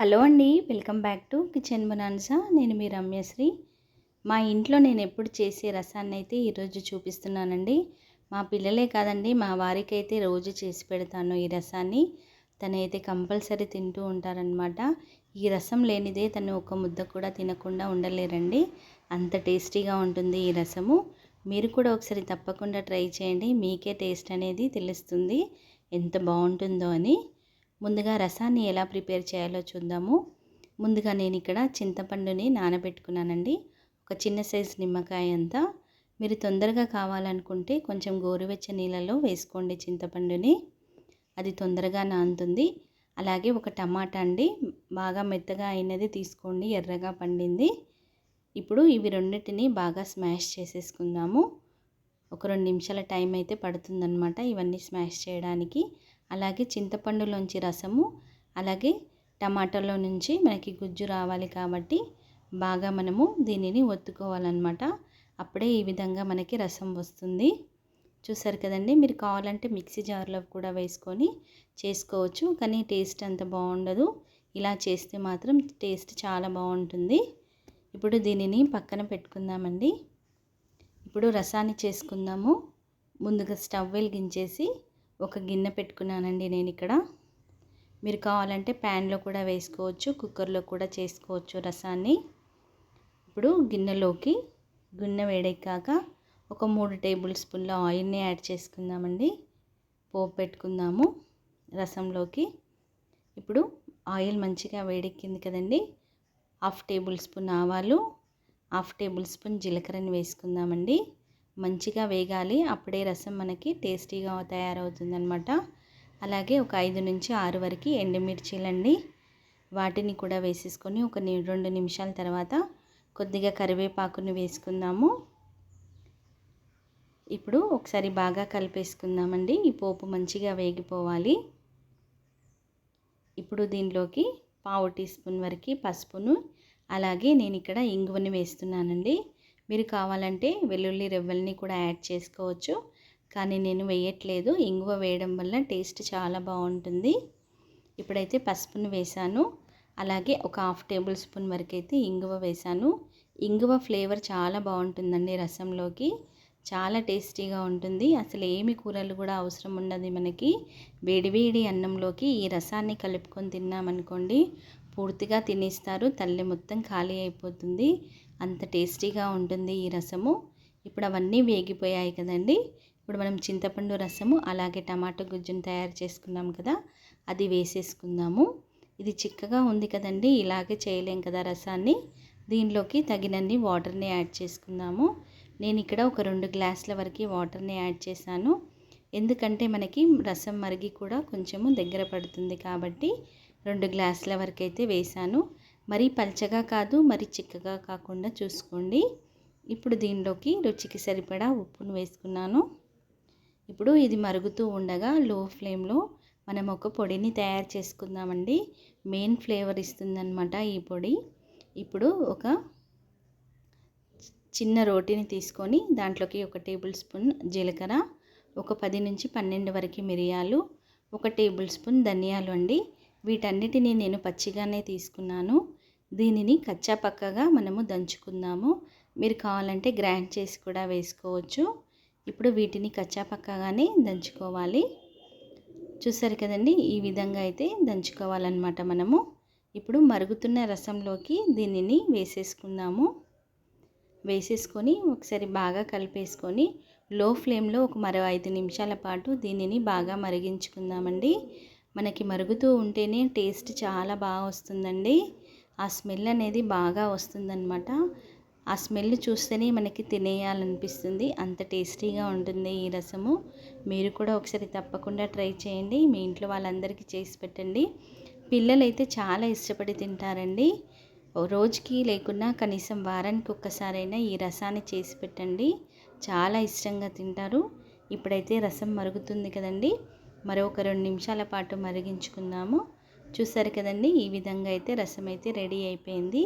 Hello అండి welcome back to kitchen బనాన్సా. నేను మీ రమ్యశ్రీ. మా ఇంట్లో నేను ఎప్పుడు చేసే రసాన్ని అయితే ఈరోజు చూపిస్తున్నానండి. మా పిల్లలే కాదండి మా వారికి అయితే రోజు చేసి పెడతాను ఈ రసాన్ని. తనైతే కంపల్సరీ తింటూ ఉంటారనమాట ఈ రసం లేనిదే తను ఒక ముద్ద కూడా తినకుండా ఉండలేరండి. అంత టేస్టీగా ఉంటుంది ఈ రసము. మీరు కూడా ఒకసారి తప్పకుండా ట్రై చేయండి. మీకే టేస్ట్ అనేది తెలుస్తుంది. ఎంత బాగుంటుందో అని. ముందుగా రసాన్ని ఎలా ప్రిపేర్ చేయాలో చూద్దాము. ముందుగా నేను ఇక్కడ చింతపండుని నానబెట్టుకున్నానండి. ఒక చిన్న సైజు నిమ్మకాయ అంతా. మీరు తొందరగా కావాలనుకుంటే కొంచెం గోరువెచ్చ నీళ్ళలో వేసుకోండి చింతపండుని. అది తొందరగా నానుతుంది. అలాగే ఒక టమాటా అండి. బాగా మెత్తగా అయినది తీసుకోండి. ఎర్రగా పండింది. ఇప్పుడు ఇవి రెండింటిని బాగా స్మాష్ చేసేసుకుందాము. ఒక రెండు నిమిషాల టైం అయితే పడుతుందన్నమాట ఇవన్నీ స్మాష్ చేయడానికి. అలాగే చింతపండులోంచి రసము అలాగే టమాటాలో నుంచి మనకి గుజ్జు రావాలి కాబట్టి బాగా మనము దీనిని ఒత్తుకోవాలన్నమాట. అప్పుడే ఈ విధంగా మనకి రసం వస్తుంది. చూసారు కదండి మీరు కావాలంటే మిక్సీ జార్లో కూడా వేసుకొని చేసుకోవచ్చు కానీ టేస్ట్ అంత బాగుండదు. ఇలా చేస్తే మాత్రం టేస్ట్ చాలా బాగుంటుంది. ఇప్పుడు దీనిని పక్కన పెట్టుకుందామండి. ఇప్పుడు రసాన్ని చేసుకుందాము. ముందుగా స్టవ్ వెలిగించేసి ఒక గిన్నె పెట్టుకున్నానండి నేను ఇక్కడ మీరు కావాలంటే ప్యాన్లో కూడా వేసుకోవచ్చు కుక్కర్లో కూడా చేసుకోవచ్చు రసాన్ని. ఇప్పుడు గిన్నెలోకి గిన్నె వేడెక్కాక ఒక మూడు టేబుల్ స్పూన్ల ఆయిల్ని యాడ్ చేసుకుందామండి. పోపు పెట్టుకుందాము రసంలోకి. ఇప్పుడు ఆయిల్ మంచిగా వేడెక్కింది కదండి. హాఫ్ టేబుల్ స్పూన్ ఆవాలు హాఫ్ టేబుల్ స్పూన్ జీలకర్రని వేసుకుందామండి. మంచిగా వేగాలి. అప్పుడే రసం మనకి టేస్టీగా తయారవుతుందనమాట అలాగే ఒక ఐదు నుంచి ఆరు వరకు ఎండుమిర్చీలండి వాటిని కూడా వేసేసుకొని ఒక రెండు నిమిషాల తర్వాత కొద్దిగా కరివేపాకుని వేసుకుందాము. ఇప్పుడు ఒకసారి బాగా కలిపేసుకుందామండి. ఈ పోపు మంచిగా వేగిపోవాలి. ఇప్పుడు దీనిలోకి పావు టీ స్పూన్ వరకు పసుపును అలాగే నేను ఇక్కడ ఇంగువని వేస్తున్నానండి. మీరు కావాలంటే వెల్లుల్లి రెవ్వల్ని కూడా యాడ్ చేసుకోవచ్చు. కానీ నేను వేయట్లేదు. ఇంగువ వేయడం వల్ల టేస్ట్ చాలా బాగుంటుంది. ఇప్పుడైతే పసుపును వేసాను. అలాగే ఒక హాఫ్ టేబుల్ స్పూన్ వరకు అయితే ఇంగువ వేసాను. ఇంగువ ఫ్లేవర్ చాలా బాగుంటుందండి రసంలోకి. చాలా టేస్టీగా ఉంటుంది. అసలు ఏమి కూరలు కూడా అవసరం ఉండదు మనకి. వేడివేడి అన్నంలోకి ఈ రసాన్ని కలుపుకొని తిన్నామనుకోండి పూర్తిగా తినేస్తారు. తల్లి మొత్తం ఖాళీ అయిపోతుంది. అంత టేస్టీగా ఉంటుంది ఈ రసము. ఇప్పుడు అవన్నీ వేగిపోయాయి కదండి. ఇప్పుడు మనం చింతపండు రసము అలాగే టమాటో గుజ్జును తయారు చేసుకున్నాం కదా అది వేసేసుకుందాము. ఇది చిక్కగా ఉంది కదండి ఇలాగే చేయలేం కదా రసాన్ని. దీనిలోకి తగినన్ని వాటర్ని యాడ్ చేసుకుందాము. నేను ఇక్కడ ఒక రెండు గ్లాసుల వరకు వాటర్ని యాడ్ చేశాను. ఎందుకంటే మనకి రసం మరిగి కూడా కొంచెము దగ్గర పడుతుంది కాబట్టి రెండు గ్లాసుల వరకు అయితే వేసాను మరీ పల్చగా కాదు మరి చిక్కగా కాకుండా చూసుకోండి. ఇప్పుడు దీనిలోకి రుచికి సరిపడా ఉప్పును వేసుకున్నాను. ఇప్పుడు ఇది మరుగుతూ ఉండగా లో ఫ్లేమ్లో మనం ఒక పొడిని తయారు చేసుకుందామండి. మెయిన్ ఫ్లేవర్ ఇస్తుందన్నమాట ఈ పొడి. ఇప్పుడు ఒక చిన్న రోటీని తీసుకొని దాంట్లోకి ఒక టేబుల్ స్పూన్ జీలకర్ర ఒక పది నుంచి పన్నెండు వరకు మిరియాలు ఒక టేబుల్ స్పూన్ ధనియాలు అండి. వీటన్నిటిని నేను పచ్చిగానే తీసుకున్నాను. దీనిని కచ్చా పక్కగా మనము దంచుకుందాము. మీరు కావాలంటే గ్రైండ్ చేసి కూడా వేసుకోవచ్చు. ఇప్పుడు వీటిని కచ్చా పక్కగానే దంచుకోవాలి. చూసారు కదండి ఈ విధంగా అయితే దంచుకోవాలన్నమాట మనము. ఇప్పుడు మరుగుతున్న రసంలోకి దీనిని వేసేసుకుందాము. వేసేసుకొని ఒకసారి బాగా కలిపేసుకొని లో ఫ్లేమ్లో ఒక మరో ఐదు నిమిషాల పాటు దీనిని బాగా మరిగించుకుందామండి. మనకి మరుగుతూ ఉంటేనే టేస్ట్ చాలా బాగా వస్తుందండి. ఆ స్మెల్ అనేది బాగా వస్తుందన్నమాట. ఆ స్మెల్ చూస్తేనే మనకి తినేయాలనిపిస్తుంది. అంత టేస్టీగా ఉంటుంది ఈ రసము. మీరు కూడా ఒకసారి తప్పకుండా ట్రై చేయండి. మీ ఇంట్లో వాళ్ళందరికీ చేసి పెట్టండి. పిల్లలైతే చాలా ఇష్టపడి తింటారండి. రోజుకి లేకున్నా కనీసం వారానికి ఒక్కసారైనా ఈ రసాన్ని చేసి పెట్టండి. చాలా ఇష్టంగా తింటారు. ఇప్పుడైతే రసం మరుగుతుంది కదండి. మరొక రెండు నిమిషాల పాటు మరిగించుకుందాము. చూసారు కదండి ఈ విధంగా అయితే రసం అయితే రెడీ అయిపోయింది.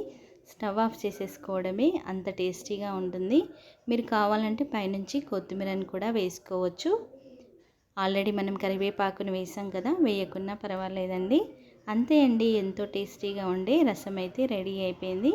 స్టవ్ ఆఫ్ చేసేసుకోవడమే అంత టేస్టీగా ఉంటుంది. మీరు కావాలంటే పైనుంచి కొత్తిమీరని కూడా వేసుకోవచ్చు. ఆల్రెడీ మనం కరివేపాకును వేసాం కదా వేయకున్నా పర్వాలేదండి. అంతే అండి ఎంతో టేస్టీగా ఉండే రసం అయితే రెడీ అయిపోయింది.